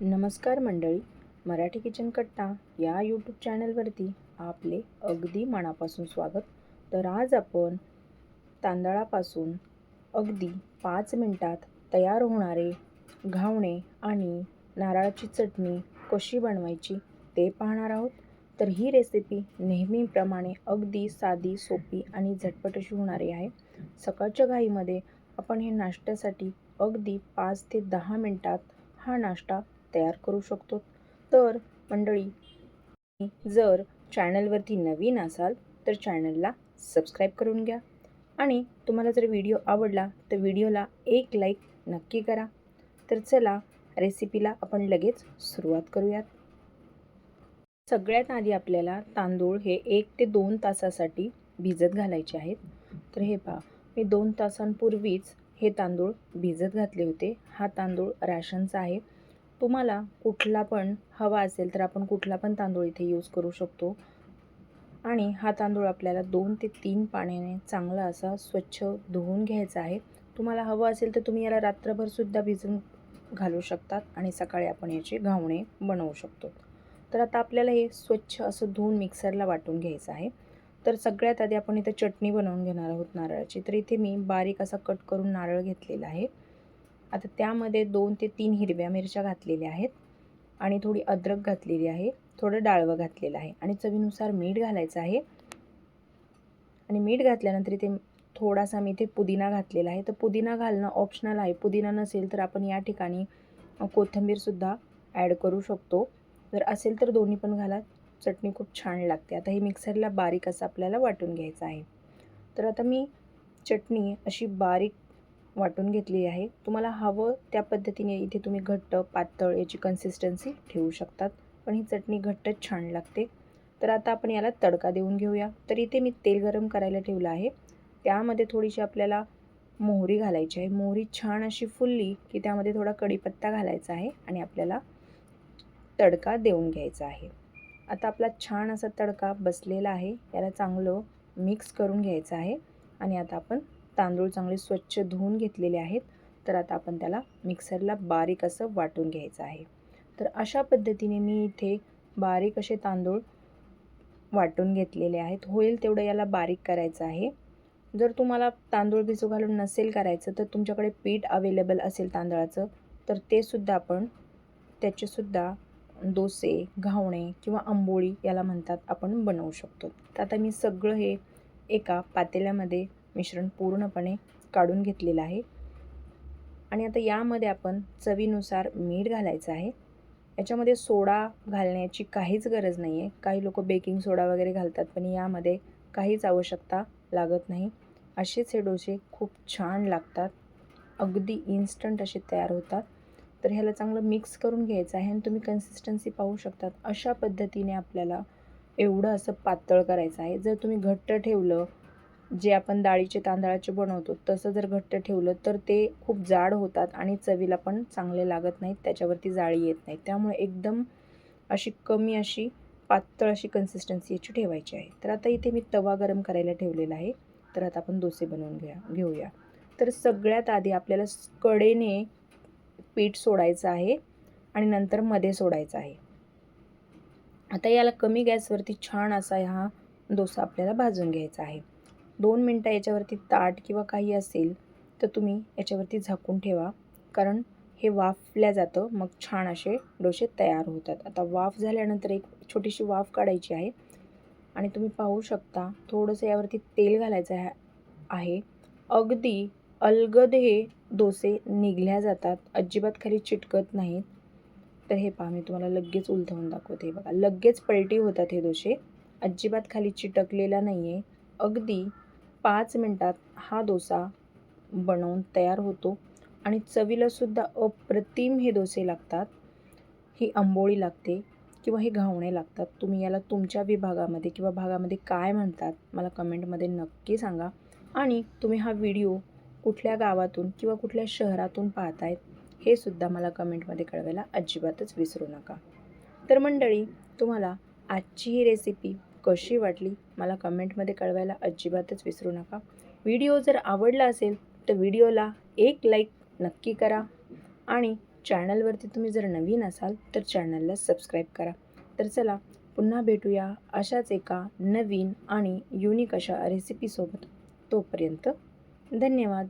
नमस्कार मंडळी मराठी किचन कट्टा या यूट्यूब चॅनलवरती आपले अगदी मनापासून स्वागत. तर आज आपण तांदळापासून अगदी पाच मिनटात तयार होणारे घावणे आणि नारळाची चटणी कशी बनवायची ते पाहणार आहोत. तर ही रेसिपी नेहमीप्रमाणे अगदी साधी सोपी आणि झटपट अशी होणारी आहे. सकाळच्या घाईमध्ये आपण हे नाश्त्यासाठी अगदी पाच ते दहा मिनटात हा नाश्ता तयार करू शकतो. तर मंडळी जर चॅनलवरती नवीन असाल तर चॅनलला सबस्क्राईब करून घ्या. आणि तुम्हाला जर व्हिडिओ आवडला तर व्हिडिओला एक लाईक नक्की करा. तर चला रेसिपीला आपण लगेच सुरुवात करूयात. सगळ्यात आधी आपल्याला तांदूळ हे एक ते दोन तासासाठी भिजत घालायचे आहेत. तर हे पहा मी दोन तासांपूर्वीच हे तांदूळ भिजत घातले होते. हा तांदूळ राशनचा आहे. तुम्हाला कुठला पण हवा असेल तर आपण कुठला पण तांदूळ इथे यूज करू शकतो. आणि हा तांदूळ आपल्याला दोन ते तीन पाण्याने चांगला असा स्वच्छ धुवून घ्यायचा आहे. तुम्हाला हवं असेल तर तुम्ही याला रात्रभरसुद्धा भिजून घालू शकतात आणि सकाळी आपण याचे घावणे बनवू शकतो. तर आता आपल्याला हे स्वच्छ असं धुवून मिक्सरला वाटून घ्यायचं आहे. तर सगळ्यात आधी आपण इथं चटणी बनवून घेणार आहोत नारळाची. तर इथे मी बारीक असा कट करून नारळ घेतलेला आहे. आता त्यामध्ये दोन ते तीन हिरव्या मिरच्या घातलेल्या आहेत आणि थोडी अद्रक घातलेली आहे थोडं डाळवं घातलेलं आहे आणि चवीनुसार मीठ घालायचं आहे. आणि मीठ घातल्यानंतर इथे थोडासा मी इथे पुदिना घातलेला आहे. तर पुदिना घालणं ऑप्शनल आहे. पुदिना नसेल तर आपण या ठिकाणी कोथिंबीरसुद्धा ॲड करू शकतो. जर असेल तर दोन्ही पण घाला. चटणी खूप छान लागते. आता हे मिक्सरला बारीक असं आपल्याला वाटून घ्यायचं आहे. तर आता मी चटणी अशी बारीक वाटून घेतली आहे. तुम्हाला हवं त्या पद्धतीने इथे तुम्ही घट्ट पातळ याची कन्सिस्टन्सी ठेवू शकतात. पण ही चटणी घट्टच छान लागते. तर आता आपण याला तडका देऊन घेऊया. तर इथे मी तेल गरम करायला ठेवलं आहे. त्यामध्ये थोडीशी आपल्याला मोहरी घालायची आहे. मोहरी छान अशी फुलली की त्यामध्ये थोडा कढीपत्ता घालायचा आहे आणि आपल्याला तडका देऊन घ्यायचा आहे. आता आपला छान असा तडका बसलेला आहे. याला चांगलं मिक्स करून घ्यायचं आहे. आणि आता आपण तांदूळ चांगले स्वच्छ धुवून घेतलेले आहेत तर आता आपण त्याला मिक्सरला बारीक असं वाटून घ्यायचं आहे. तर अशा पद्धतीने मी इथे बारीक असे तांदूळ वाटून घेतलेले आहेत. होईल तेवढं याला बारीक करायचं आहे. जर तुम्हाला तांदूळ भिजू घालून नसेल करायचं तर तुमच्याकडे पीठ अवेलेबल असेल तांदळाचं तर ते सुद्धा आपण त्याचेसुद्धा डोसे घावणे किंवा आंबोळी याला म्हणतात आपण बनवू शकतो. तर आता मी सगळं हे एका पातेल्यामध्ये मिश्रण पूर्णपणे काढून घेतलेलं आहे. आणि आता यामध्ये आपण चवीनुसार मीठ घालायचं आहे. याच्यामध्ये सोडा घालण्याची काहीच गरज नाही आहे काही लोक बेकिंग सोडा वगैरे घालतात पण यामध्ये काहीच आवश्यकता लागत नाही. असेच हे डोसे खूप छान लागतात. अगदी इन्स्टंट असे तयार होतात. तर ह्याला चांगलं मिक्स करून घ्यायचं आहे आणि तुम्ही कन्सिस्टन्सी पाहू शकतात. अशा पद्धतीने आपल्याला एवढं असं पातळ करायचं आहे. जर तुम्ही घट्ट ठेवलं जे आपण डाळीचे तांदळाचे बनवतो तसं जर घट्ट ठेवलं तर ते खूप जाड होतात आणि चवीला पण चांगले लागत नाहीत त्याच्यावरती जाळी येत नाही त्यामुळे एकदम अशी कमी अशी पातळ अशी कन्सिस्टन्सी याची ठेवायची आहे. तर आता इथे मी तवा गरम करायला ठेवलेला आहे. तर आता आपण डोसे बनवून घ्या घेऊया. तर सगळ्यात आधी आपल्याला कडेने पीठ सोडायचं आहे आणि नंतर मध्ये सोडायचं आहे. आता याला कमी गॅसवरती छान असा हा डोसा आपल्याला भाजून घ्यायचा आहे. दोन मिनटं याच्यावरती ताट किंवा काही असेल तर तुम्ही याच्यावरती झाकून ठेवा. कारण हे वाफल्या जातं मग छान असे डोसे तयार होतात. आता वाफ झाल्यानंतर एक छोटीशी वाफ काढायची आहे. आणि तुम्ही पाहू शकता थोडंसं यावरती तेल घालायचं आहे अगदी अलगद हे डोसे निघल्या जातात. अजिबात खाली चिटकत नाहीत. तर हे पहा मी तुम्हाला लगेच उलथवून दाखवते. बघा लगेच पलटी होतात हे डोसे. अजिबात खाली चिटकलेला नाही आहे अगदी पाच मिनटात हा डोसा बनवून तयार होतो आणि चवीलासुद्धा अप्रतिम हे डोसे लागतात. ही आंबोळी लागते किंवा हे घावणे लागतात. तुम्ही याला तुमच्या विभागामध्ये किंवा भागामध्ये काय म्हणतात मला कमेंटमध्ये नक्की सांगा. आणि तुम्ही हा व्हिडिओ कुठल्या गावातून किंवा कुठल्या शहरातून पाहतायत हे सुद्धा मला कमेंटमध्ये कळवायला अजिबातच विसरू नका. तर मंडळी तुम्हाला आजची ही रेसिपी कशी वाटली मला कमेंटमध्ये कळवायला अजिबातच विसरू नका. व्हिडिओ जर आवडला असेल तर व्हिडिओला एक लाईक नक्की करा आणि चॅनलवरती तुम्ही जर नवीन असाल तर चॅनलला सबस्क्राईब करा. तर चला पुन्हा भेटूया अशाच एका नवीन आणि युनिक अशा रेसिपीसोबत तोपर्यंत धन्यवाद.